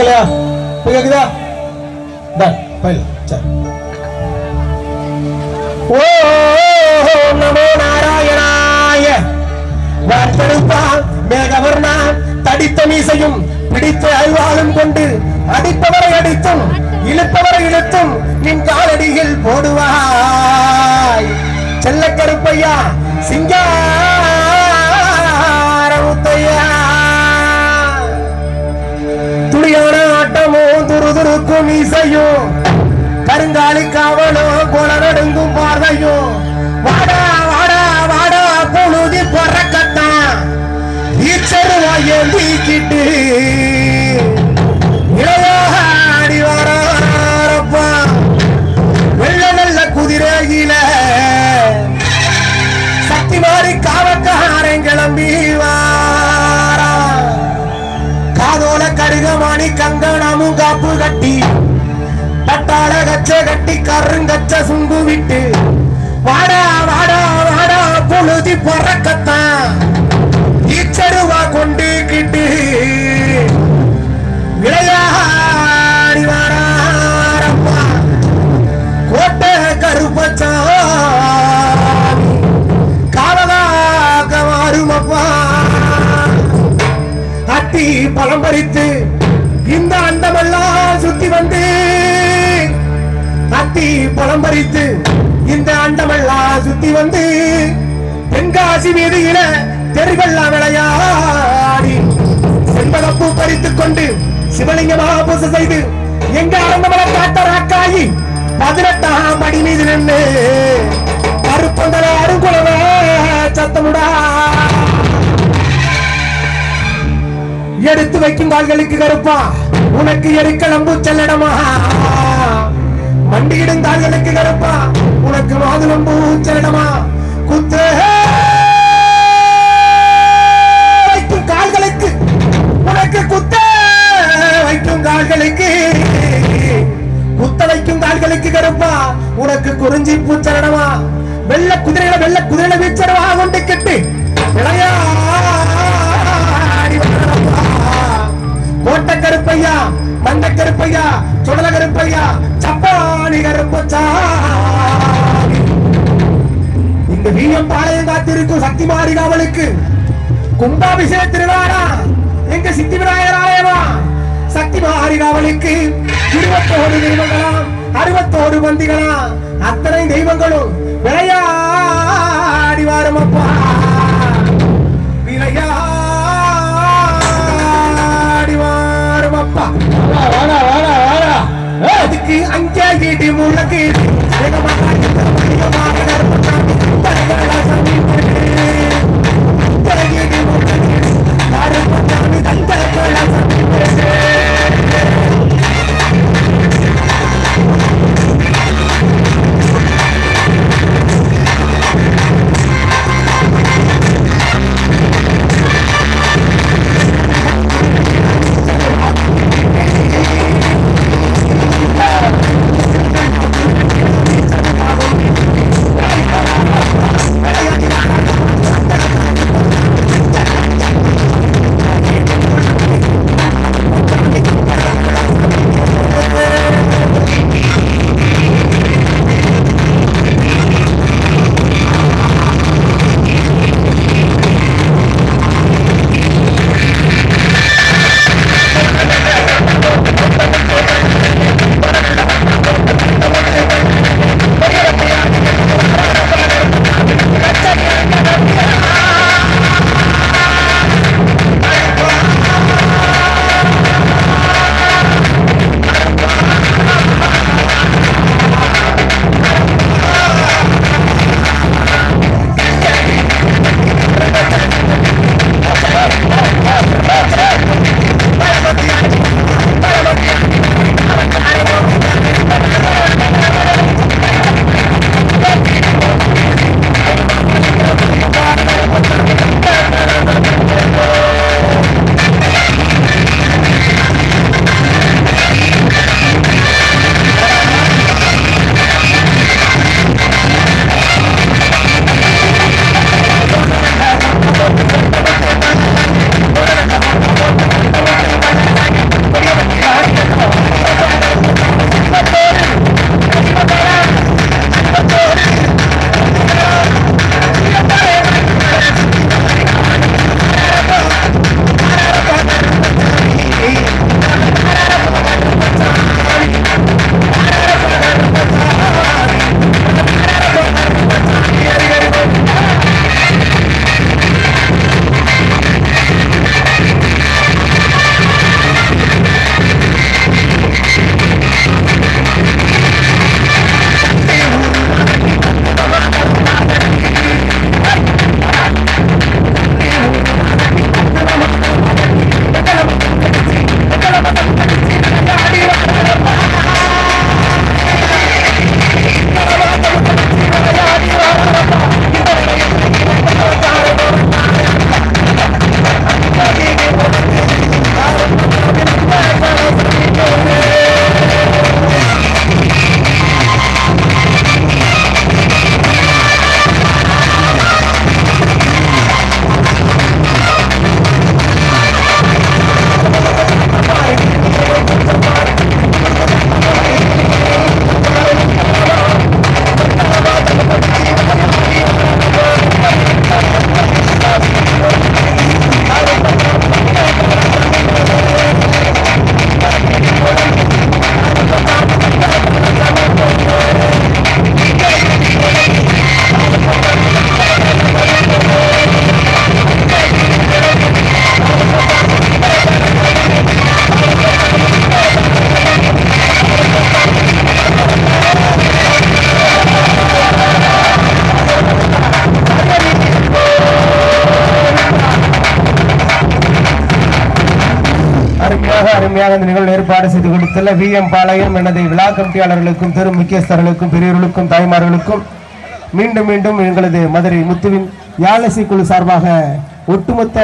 கேட்கலையா இப்போ கேட்குதா டன் ஃபைல் சரி. ஓ நமோ நாராயணாய. வார்த்தெடுப்பால் மேகவர்ணா தடித்த மீசையும் பிடித்த அழுவாலும் கொண்டு அடிப்பவரை அடித்தும் இழுப்பவரை இழுத்தும் நின் காலடியில் போடுவாய். செல்ல கருப்பையா சிங்கா துருதுருக்கும் இசையும். கருங்காலி காவலோ குளரடுங்கும் நடுங்கும் பார்வையும். வாடா வாடா வாடா பொழுதி பறக்கத்தான் ஈச்சருவாய நீக்கிட்டு மணி கங்கணமும் காப்பு கட்டி பட்டாள கச்ச கட்டி கருங்கச்ச சுண்டு விட்டு வாடா வாடா வாடா பொழுதி பறக்கத்தான் ஈச்சருவா கொண்டு கிட்டு விளையா அட்டி பழம் பறித்து இந்த அண்டமெல்லாம் சுத்தி வந்து தென்காசி வீதியில தெருவெல்லாம் விளையாடி செண்பகப்பூ பறித்துக் கொண்டு சிவலிங்கமாக பூசை செய்து எங்க அரண்டமலை காட்டராக்காயி பதினெட்டாம் படி மீது நின்று கருப்பந்தல அருங்குளவ சத்தமுடா. எடுத்து வைக்கும் கால்களுக்கு கருப்பா உனக்கு எரிக்கலம்பு செல்லடமா மண்டியிடும் கால்களுக்கு கருப்பா. உனக்கு மாதுளம்பூ செல்லடமா குத்து. வைக்கும் கால்களுக்கு. உனக்கு குத்த. வைக்கும் கால்களுக்கு. குத்த வைக்கும் கால்களுக்கு கருப்பா. உனக்கு குறிஞ்சி பூச்சரணமா? வெள்ள குதிரையில வெள்ள குதிரையில வீச்சரவா கொண்டு கெட்டு. இளையா. கருப்பையா மந்த கருப்பையா சுடல கருப்பையா சப்பானி கருப்பச்சா. இந்த வீரம் பாளையம் காத்திருக்கும் சக்தி மாறி காவலுக்கு கும்பாபிஷேக திருவிழா எங்க சித்தி விநாயகர் ஆலயமா? சக்தி மாறி காவலுக்கு இருபத்தோரு தெய்வங்களா அறுபத்தோரு பந்திகளாம் அத்தனை தெய்வங்களும் விளையாடி வாரம் அப்பா அவர்கள் ஏற்பாடு செய்து கொடுத்துள்ள வி. எம். பாளையம் எனது விழா கமிட்டியாளர்களுக்கும் பெரும் முக்கியஸ்தர்களுக்கும் பெரியவர்களுக்கும் தாய்மார்களுக்கும் மீண்டும் மீண்டும் எங்களது மதுரை முத்துவின் யாழசி குழு சார்பாக ஒட்டுமொத்த